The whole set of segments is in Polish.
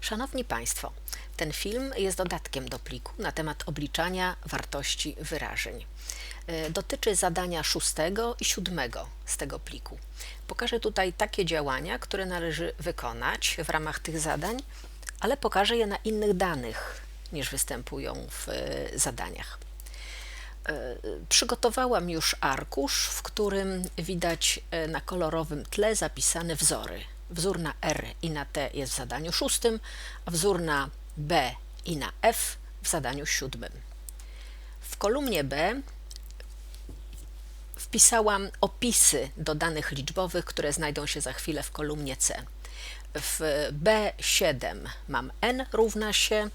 Szanowni Państwo, ten film jest dodatkiem do pliku na temat obliczania wartości wyrażeń. E, Dotyczy zadania szóstego i siódmego z tego pliku. Pokażę tutaj takie działania, które należy wykonać w ramach tych zadań, ale pokażę je na innych danych niż występują w e, zadaniach. E, Przygotowałam już arkusz, w którym widać na kolorowym tle zapisane wzory. Wzór na R i na T jest w zadaniu szóstym, a wzór na B i na F w zadaniu siódmym. W kolumnie B wpisałam opisy do danych liczbowych, które znajdą się za chwilę w kolumnie C. W B7 mam n równa się,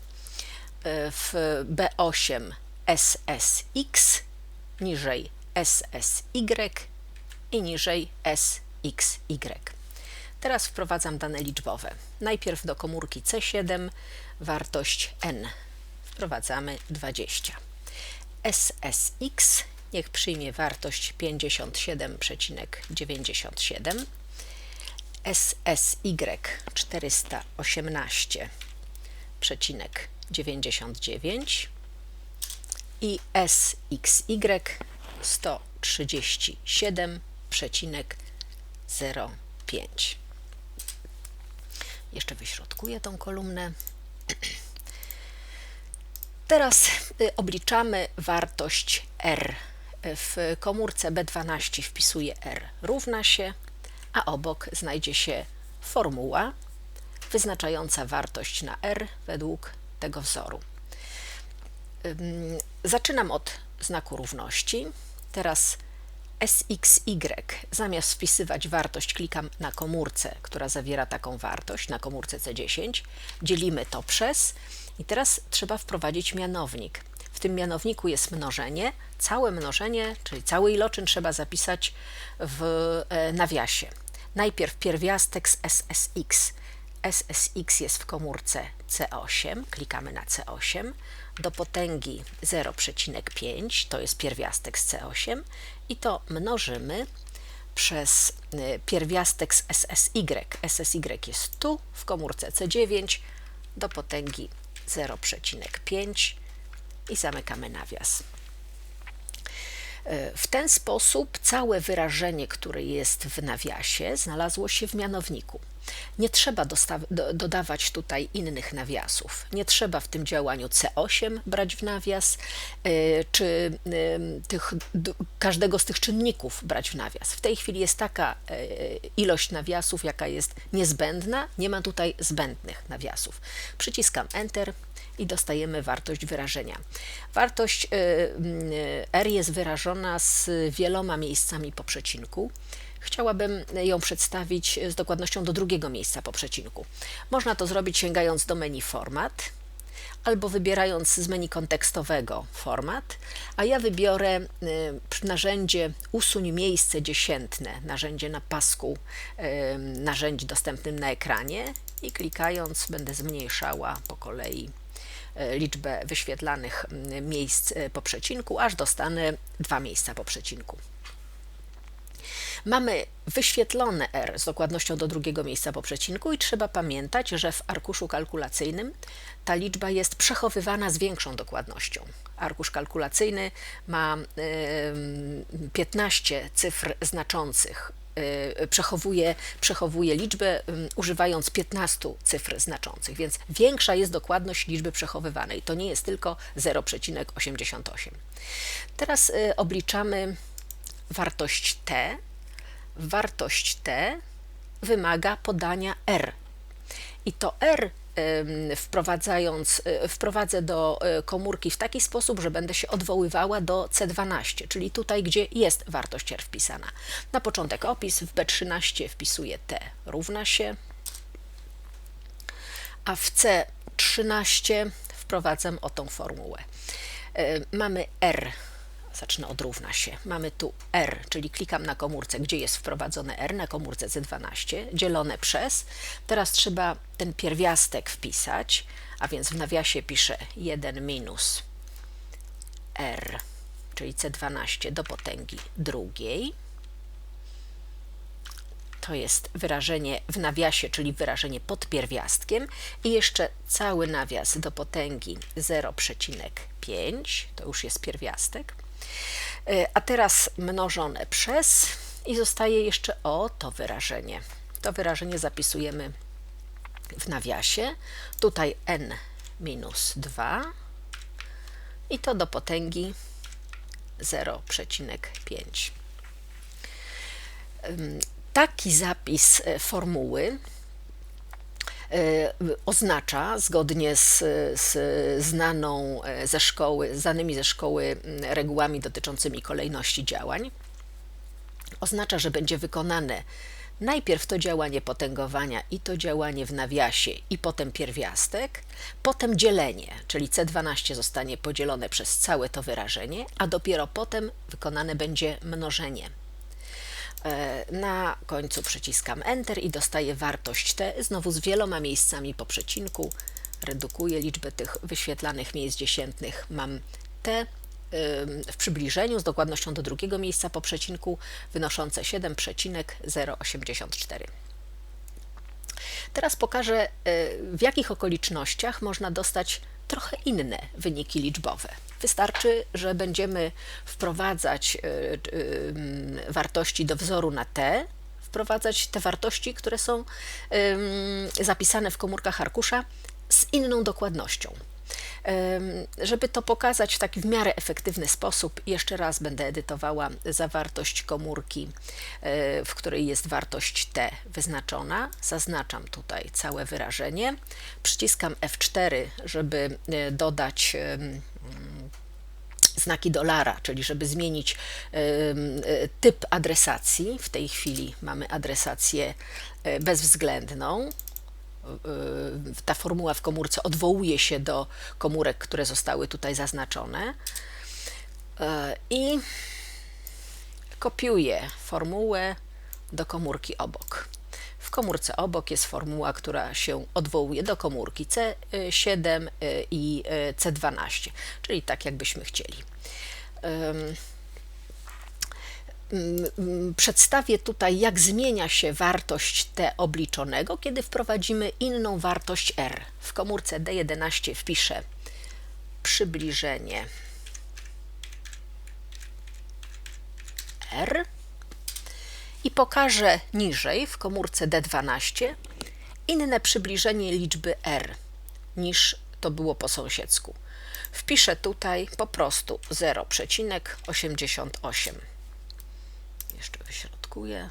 w B8 SSX, niżej SSY i niżej SXY. Teraz wprowadzam dane liczbowe. Najpierw do komórki C7 wartość n. Wprowadzamy 20. SSX niech przyjmie wartość 57,97. SSY 418,99 i SXY 137,05. Jeszcze wyśrodkuję tą kolumnę. Teraz y, obliczamy wartość R. W komórce B12 wpisuję R równa się, a obok znajdzie się formuła wyznaczająca wartość na R według tego wzoru. Zaczynam od znaku równości. Teraz SXY, zamiast wpisywać wartość, klikam na komórce, która zawiera taką wartość, na komórce C10, dzielimy to przez i teraz trzeba wprowadzić mianownik. W tym mianowniku jest mnożenie, całe mnożenie, czyli cały iloczyn trzeba zapisać w e, nawiasie. Najpierw pierwiastek z SSX. SSX jest w komórce C8, klikamy na C8, do potęgi 0,5, to jest pierwiastek z C8 i to mnożymy przez y, pierwiastek z SSY. SSY jest tu w komórce C9 do potęgi 0,5 i zamykamy nawias. Y, W ten sposób całe wyrażenie, które jest w nawiasie, znalazło się w mianowniku. Nie trzeba do, dodawać tutaj innych nawiasów. Nie trzeba w tym działaniu C8 brać w nawias, y, czy y, tych, każdego z tych czynników brać w nawias. W tej chwili jest taka ilość nawiasów, jaka jest niezbędna. Nie ma tutaj zbędnych nawiasów. Przyciskam Enter i dostajemy wartość wyrażenia. Wartość y, y, R jest wyrażona z wieloma miejscami po przecinku. Chciałabym ją przedstawić z dokładnością do drugiego miejsca po przecinku. Można to zrobić sięgając do menu Format albo wybierając z menu kontekstowego Format, a ja wybiorę y, narzędzie Usuń miejsce dziesiętne, narzędzie na pasku narzędzi dostępnym na ekranie i klikając będę zmniejszała po kolei liczbę wyświetlanych miejsc y, po przecinku, aż dostanę dwa miejsca po przecinku. Mamy wyświetlone R z dokładnością do drugiego miejsca po przecinku i trzeba pamiętać, że w arkuszu kalkulacyjnym ta liczba jest przechowywana z większą dokładnością. Arkusz kalkulacyjny ma y, 15 cyfr znaczących. Y, Przechowuje, przechowuje liczbę y, używając 15 cyfr znaczących, więc większa jest dokładność liczby przechowywanej. To nie jest tylko 0,88. Teraz y, obliczamy wartość t. Wartość t wymaga podania r. I to r wprowadzając, y, wprowadzę do y, komórki w taki sposób, że będę się odwoływała do C12, czyli tutaj, gdzie jest wartość r wpisana. Na początek opis, w B13 wpisuję t równa się, a w C13 wprowadzam o tą formułę. Y, Mamy r zacznę od równa się. Mamy tu R, czyli klikam na komórce, gdzie jest wprowadzone R, na komórce C12, dzielone przez. Teraz trzeba ten pierwiastek wpisać, a więc w nawiasie piszę 1 minus R, czyli C12 do potęgi drugiej. to jest wyrażenie w nawiasie, czyli wyrażenie pod pierwiastkiem i jeszcze cały nawias do potęgi 0,5, to już jest pierwiastek. E, a teraz mnożone przez i zostaje jeszcze o to wyrażenie. To wyrażenie zapisujemy w nawiasie. Tutaj n minus 2 i to do potęgi 0,5. Taki zapis e, formuły oznacza, zgodnie z, z, znaną e, ze szkoły, znanymi ze szkoły regułami dotyczącymi kolejności działań, oznacza, że będzie wykonane najpierw to działanie potęgowania i to działanie w nawiasie i potem pierwiastek, potem dzielenie, czyli C12 zostanie podzielone przez całe to wyrażenie, a dopiero potem wykonane będzie mnożenie. E, na końcu przyciskam Enter i dostaję wartość T, znowu z wieloma miejscami po przecinku. Redukuję liczbę tych wyświetlanych miejsc dziesiętnych. Mam T w przybliżeniu z dokładnością do drugiego miejsca po przecinku wynoszące 7,084. Teraz pokażę, e, w jakich okolicznościach można dostać trochę inne wyniki liczbowe. Wystarczy, że będziemy wprowadzać e, wartości do wzoru na t, wprowadzać te wartości, które są zapisane w komórkach arkusza z inną dokładnością. Żeby to pokazać w taki w miarę efektywny sposób, jeszcze raz będę edytowała zawartość komórki, e, w której jest wartość t wyznaczona. Zaznaczam tutaj całe wyrażenie. Przyciskam F4, żeby e, dodać znaki dolara, czyli żeby zmienić e, typ adresacji. W tej chwili mamy adresację bezwzględną. Y, ta formuła w komórce odwołuje się do komórek, które zostały tutaj zaznaczone y, i kopiuję formułę do komórki obok. W komórce obok jest formuła, która się odwołuje do komórki C7 y, i C12, czyli tak jakbyśmy chcieli. Mm, mm, przedstawię tutaj, jak zmienia się wartość t obliczonego, kiedy wprowadzimy inną wartość r. W komórce D11 wpiszę przybliżenie r i pokażę niżej w komórce D12 inne przybliżenie liczby r niż to było po sąsiedzku. Wpiszę tutaj po prostu 0,88 jeszcze wyśrodkuję.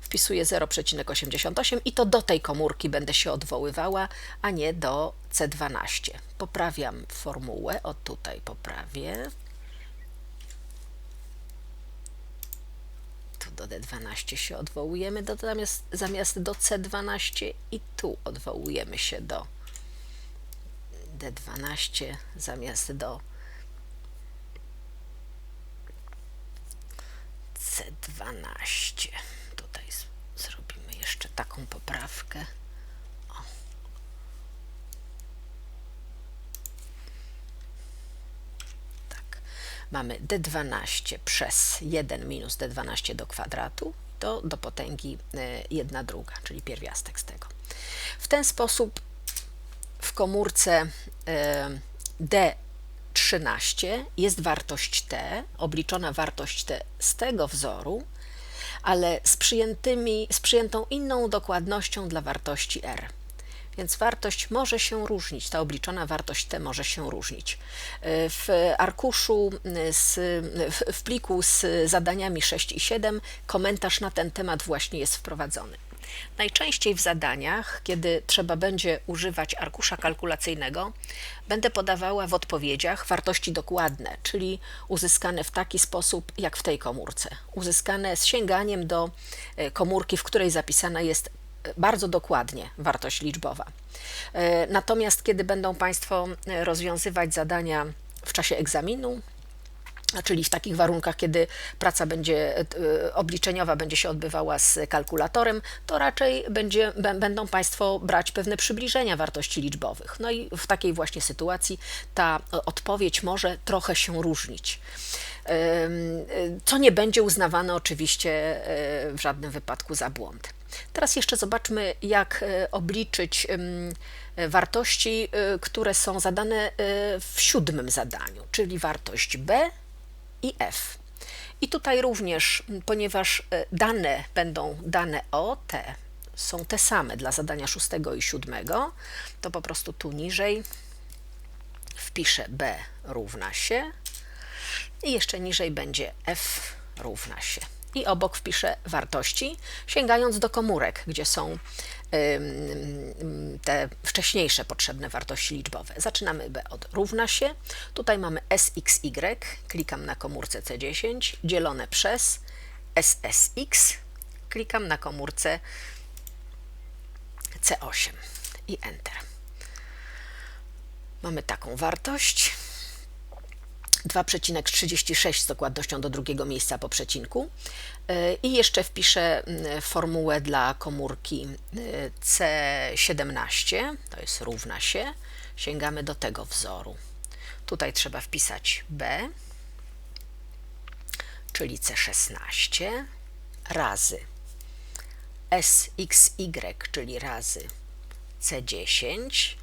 Wpisuję 0,88 i to do tej komórki będę się odwoływała, a nie do C12. Poprawiam formułę, o tutaj poprawię. Tu do D12 się odwołujemy, do, zamiast, zamiast do C12 i tu odwołujemy się do D12 zamiast do C12. Tutaj zrobimy jeszcze taką poprawkę. O. Tak. Mamy D12 przez 1 minus D12 do kwadratu to do potęgi 1 e, druga, czyli pierwiastek z tego. W ten sposób w komórce e, D 13 jest wartość t, obliczona wartość t z tego wzoru, ale z, przyjętymi, z przyjętą inną dokładnością dla wartości r. Więc wartość może się różnić, ta obliczona wartość t może się różnić. W arkuszu, z, w pliku z zadaniami 6 i 7 komentarz na ten temat właśnie jest wprowadzony. Najczęściej w zadaniach, kiedy trzeba będzie używać arkusza kalkulacyjnego, będę podawała w odpowiedziach wartości dokładne, czyli uzyskane w taki sposób jak w tej komórce. Uzyskane z sięganiem do e, komórki, w której zapisana jest e, bardzo dokładnie wartość liczbowa. E, natomiast kiedy będą Państwo rozwiązywać zadania w czasie egzaminu, czyli w takich warunkach, kiedy praca będzie y, obliczeniowa będzie się odbywała z kalkulatorem, to raczej będzie, będą Państwo brać pewne przybliżenia wartości liczbowych. No i w takiej właśnie sytuacji ta odpowiedź może trochę się różnić. Co nie będzie uznawane oczywiście w żadnym wypadku za błąd. Teraz jeszcze zobaczmy, jak obliczyć wartości, które są zadane w siódmym zadaniu, czyli wartość b i F. I tutaj również, ponieważ e, dane będą dane o, te są te same dla zadania szóstego i siódmego, to po prostu tu niżej wpiszę b równa się i jeszcze niżej będzie f równa się i obok wpiszę wartości, sięgając do komórek, gdzie są te wcześniejsze potrzebne wartości liczbowe. Zaczynamy B od równa się. Tutaj mamy SXY, klikam na komórce C10, dzielone przez SSX, klikam na komórce C8 i Enter. Mamy taką wartość. 2,36 z dokładnością do drugiego miejsca po przecinku. E, I jeszcze wpiszę formułę dla komórki e, C17, to jest równa się. Sięgamy do tego wzoru. Tutaj trzeba wpisać B, czyli C16 razy SXY, czyli razy C10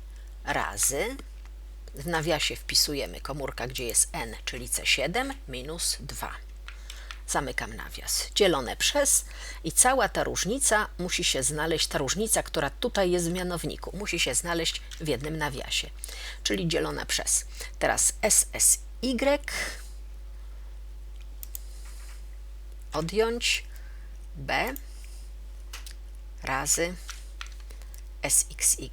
razy w nawiasie wpisujemy komórka, gdzie jest n, czyli C7 minus 2. Zamykam nawias. Dzielone przez i cała ta różnica musi się znaleźć, ta różnica, która tutaj jest w mianowniku, musi się znaleźć w jednym nawiasie, czyli dzielone przez. Teraz SSY odjąć B razy SXY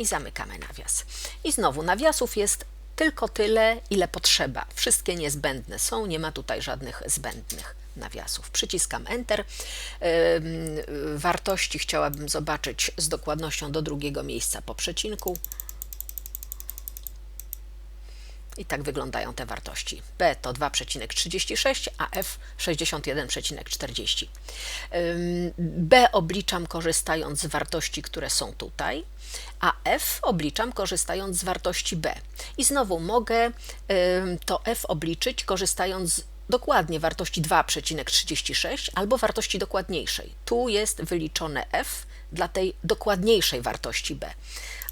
i zamykamy nawias. I znowu nawiasów jest tylko tyle, ile potrzeba. Wszystkie niezbędne są, nie ma tutaj żadnych zbędnych nawiasów. Przyciskam Enter. Wartości chciałabym zobaczyć z dokładnością do drugiego miejsca po przecinku. I tak wyglądają te wartości. B to 2,36, a F 61,40. B obliczam korzystając z wartości, które są tutaj, a F obliczam korzystając z wartości B. I znowu mogę to F obliczyć korzystając dokładnie wartości 2,36 albo wartości dokładniejszej. Tu jest wyliczone F dla tej dokładniejszej wartości B.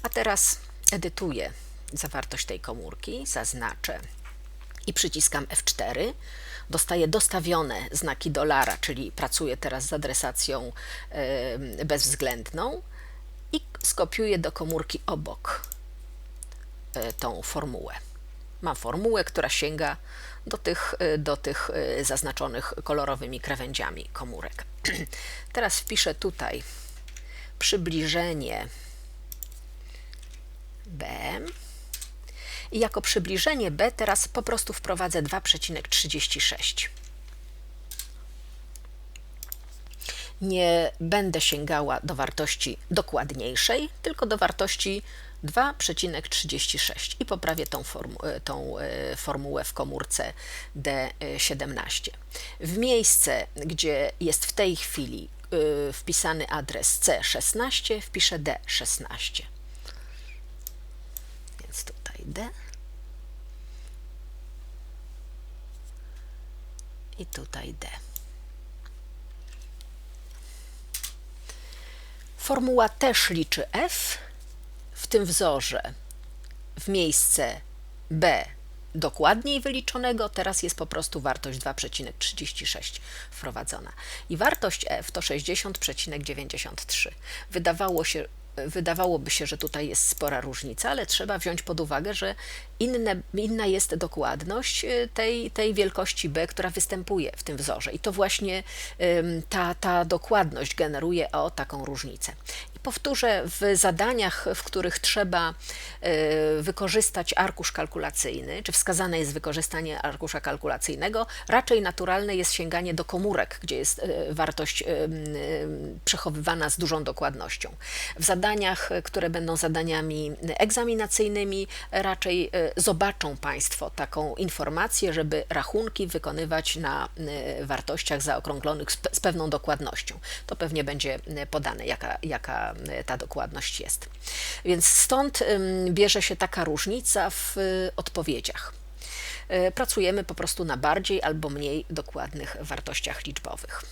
A teraz edytuję zawartość tej komórki, zaznaczę i przyciskam F4. Dostaję dostawione znaki dolara, czyli pracuję teraz z adresacją bezwzględną i skopiuję do komórki obok e, tą formułę. Mam formułę, która sięga do tych, e, do tych e, zaznaczonych kolorowymi krawędziami komórek. Teraz wpiszę tutaj przybliżenie B i jako przybliżenie b teraz po prostu wprowadzę 2,36. Nie będę sięgała do wartości dokładniejszej, tylko do wartości 2,36 i poprawię tą, formu tą e, formułę w komórce D17. W miejsce, gdzie jest w tej chwili e, wpisany adres C16, wpiszę D16 D i tutaj D. Formuła też liczy F w tym wzorze w miejsce B dokładniej wyliczonego, teraz jest po prostu wartość 2,36 wprowadzona. I wartość F to 60,93. Wydawało się, wydawałoby się, że tutaj jest spora różnica, ale trzeba wziąć pod uwagę, że inne, inna jest dokładność y, tej, tej wielkości B, która występuje w tym wzorze. I to właśnie ta, ta dokładność generuje o taką różnicę. Powtórzę, w zadaniach, w których trzeba e, wykorzystać arkusz kalkulacyjny, czy wskazane jest wykorzystanie arkusza kalkulacyjnego, raczej naturalne jest sięganie do komórek, gdzie jest e, wartość e, przechowywana z dużą dokładnością. W zadaniach, które będą zadaniami egzaminacyjnymi, raczej zobaczą Państwo taką informację, żeby rachunki wykonywać na wartościach zaokrąglonych z, pe- z pewną dokładnością. To pewnie będzie podane, jaka, jaka e, ta dokładność jest. Więc stąd bierze się taka różnica w y, odpowiedziach. E, Pracujemy po prostu na bardziej albo mniej dokładnych wartościach liczbowych.